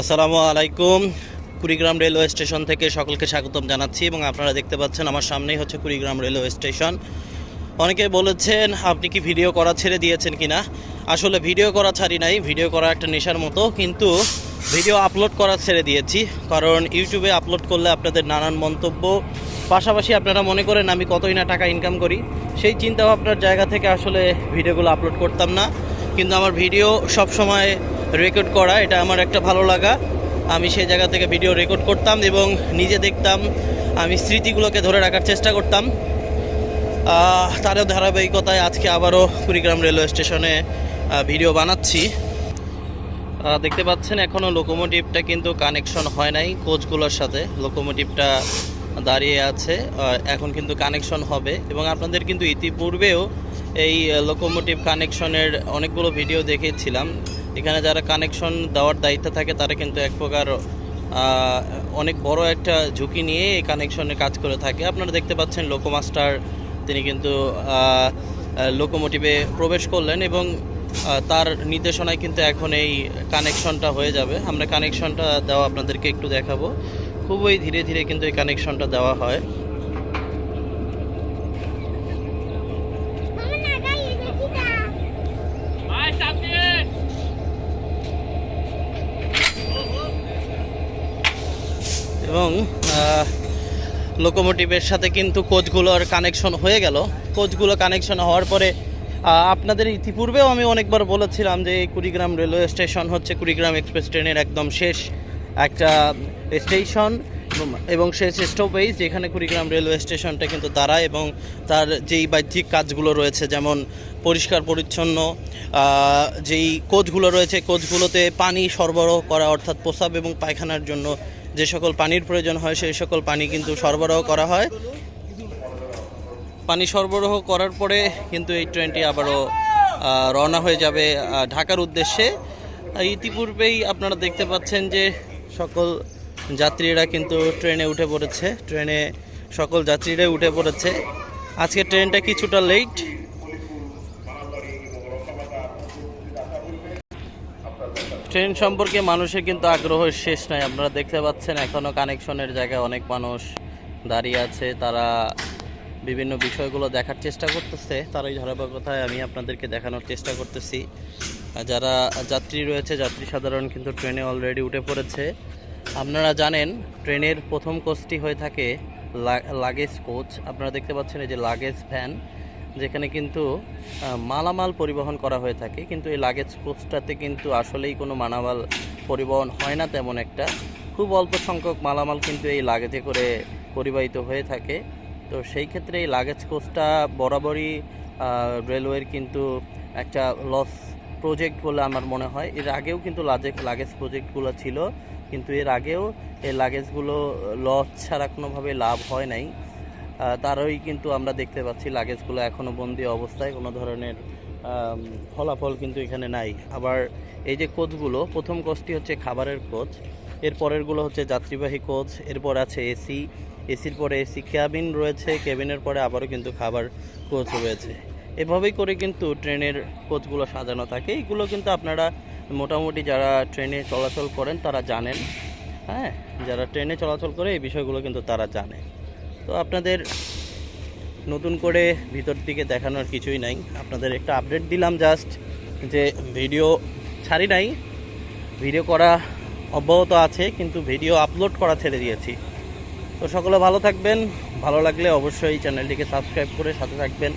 আসসালামু আলাইকুম। Kurigram railway station থেকে সকলকে স্বাগতম জানাচ্ছি এবং আপনারা দেখতে পাচ্ছেন আমার সামনেই হচ্ছে কুড়িগ্রাম রেলওয়ে স্টেশন। অনেকে বলেছেন, আপনি কি ভিডিও করা ছেড়ে দিয়েছেন কিনা? আসলে ভিডিও করা ছাড়ি নাই, ভিডিও করা একটা নেশার মতো, কিন্তু ভিডিও আপলোড করা ছেড়ে দিয়েছি। কারণ ইউটিউবে আপলোড করলে আপনাদের নানান মন্তব্য, পাশাপাশি আপনারা মনে করেন আমি কতই না টাকা ইনকাম করি। সেই চিন্তা ভাবনার জায়গা থেকে আসলে ভিডিওগুলো আপলোড করতাম না। কিন্তু আমার ভিডিও সব সময় রেকর্ড করা, এটা আমার একটা ভালো লাগা। আমি সেই জায়গা থেকে ভিডিও রেকর্ড করতাম এবং নিজে দেখতাম, আমি স্মৃতিগুলোকে ধরে রাখার চেষ্টা করতাম। তারও ধারাবাহিকতায় আজকে আবারও কুড়িগ্রাম রেলওয়ে স্টেশনে ভিডিও বানাচ্ছি। দেখতে পাচ্ছেন এখনও লোকোমোটিভটা কিন্তু কানেকশন হয় নাই কোচগুলোর সাথে। লোকোমোটিভটা দাঁড়িয়ে আছে এখন কিন্তু কানেকশন হবে। এবং আপনাদের কিন্তু ইতিপূর্বেও এই লোকোমোটিভ কানেকশনের অনেকগুলো ভিডিও দেখেছিলাম। এখানে যারা কানেকশন দেওয়ার দায়িত্ব থাকে তারা কিন্তু এক প্রকার অনেক বড় একটা ঝুঁকি নিয়ে এই কানেকশনে কাজ করে থাকে। আপনারা দেখতে পাচ্ছেন লোকোমাস্টার তিনি কিন্তু লোকোমোটিভে প্রবেশ করলেন এবং তার নির্দেশনায় কিন্তু এখন এই কানেকশনটা হয়ে যাবে। আমরা কানেকশনটা দেওয়া আপনাদেরকে একটু দেখাবো। খুবই ধীরে ধীরে কিন্তু এই কানেকশনটা দেওয়া হয়। এবং লোকোমোটিভের সাথে কিন্তু কোচগুলোর কানেকশন হয়ে গেল। কোচগুলো কানেকশন হওয়ার পরে আপনাদের ইতিপূর্বেও আমি অনেকবার বলেছিলাম যে এই কুড়িগ্রাম রেলওয়ে স্টেশন হচ্ছে কুড়িগ্রাম এক্সপ্রেস ট্রেনের একদম শেষ একটা স্টেশন এবং শেষ স্টপেজ যেখানে কুড়িগ্রাম রেলওয়ে স্টেশনটা কিন্তু দাঁড়ায় এবং তার যেই বাহ্যিক কাজগুলো রয়েছে যেমন পরিষ্কার, পরিচ্ছন্ন যেই কোচগুলো রয়েছে কোচগুলোতে পানি সরবরাহ করা অর্থাৎ প্রস্রাব এবং পায়খানার জন্য যে সকল পানির প্রয়োজন হয়, সেই সকল পানি কিন্তু সরবরাহ করা হয়। পানি সরবরাহ করার পরে কিন্তু এই ট্রেনটি আবারও রওনা হয়ে যাবে ঢাকার উদ্দেশ্যে। ইতিপূর্বেই আপনারা দেখতে পাচ্ছেন যে সকল যাত্রীরা কিন্তু ট্রেনে উঠে পড়েছে। ট্রেনে সকল যাত্রীরাই উঠে পড়েছে। আজকে ট্রেনটা কিছুটা লেট ট্রেন সম্পর্কে মানুষের কিন্তু আগ্রহের শেষ নাই। আপনারা দেখতে পাচ্ছেন এখনও কানেকশনের জায়গায় অনেক মানুষ দাঁড়িয়ে আছে। তারা বিভিন্ন বিষয়গুলো দেখার চেষ্টা করতেছে। তারাই তারই ধারাবাহিকতায় আমি আপনাদেরকে দেখানোর চেষ্টা করতেছি। যারা যাত্রী রয়েছে, যাত্রী সাধারণ কিন্তু ট্রেনে অলরেডি উঠে পড়েছে। আপনারা জানেন, ট্রেনের প্রথম কোচটি হয়ে থাকে লাগেজ কোচ আপনারা দেখতে পাচ্ছেন এই যে লাগেজ ভ্যান যেখানে কিন্তু মালামাল পরিবহন করা হয়ে থাকে। কিন্তু এই লাগেজ কোচটাতে কিন্তু আসলেই কোনো মালামাল পরিবহন হয় না তেমন একটা। খুব অল্প সংখ্যক মালামাল কিন্তু এই লাগেজে করে পরিবাহিত হয়ে থাকে। তো সেই ক্ষেত্রে এই লাগেজ কোচটা বরাবরই রেলওয়ের কিন্তু একটা লস প্রজেক্ট বলে আমার মনে হয়। এর আগেও কিন্তু লাগেজ লাগেজ প্রজেক্টগুলো ছিল। কিন্তু এর আগেও এই লাগেজগুলো লস ছাড়া কোনোভাবে লাভ হয় নাই। তারই কিন্তু আমরা দেখতে পাচ্ছি লাগেজগুলো এখনও বন্দি অবস্থায়, কোনো ধরনের ফলাফল কিন্তু এখানে নাই। আবার এই যে কোচগুলো, প্রথম কোচটি হচ্ছে খাবারের কোচ, এর পরেরগুলো হচ্ছে যাত্রীবাহী কোচ, এরপর আছে এসি, এসির পরে এসি ক্যাবিন রয়েছে ক্যাবিনের পরে আবারও কিন্তু খাবার কোচ রয়েছে। এভাবেই করে কিন্তু ট্রেনের কোচগুলো সাজানো থাকে। এইগুলো কিন্তু আপনারা মোটামুটি যারা ট্রেনে চলাচল করেন, তারা জানেন। হ্যাঁ যারা ট্রেনে চলাচল করে, এই বিষয়গুলো কিন্তু তারা জানে। তো আপনাদের নতুন করে ভিতর দিকে দেখানোর কিছুই নাই। আপনাদের একটা আপডেট দিলাম জাস্ট যে ভিডিও ছাড়ি নাই। ভিডিও করা অব্যাহত আছে, কিন্তু ভিডিও আপলোড করা ছেড়ে দিয়েছি। তো সকলে ভালো থাকবেন। ভালো লাগলে অবশ্যই চ্যানেলটিকে সাবস্ক্রাইব করে সাথে থাকবেন।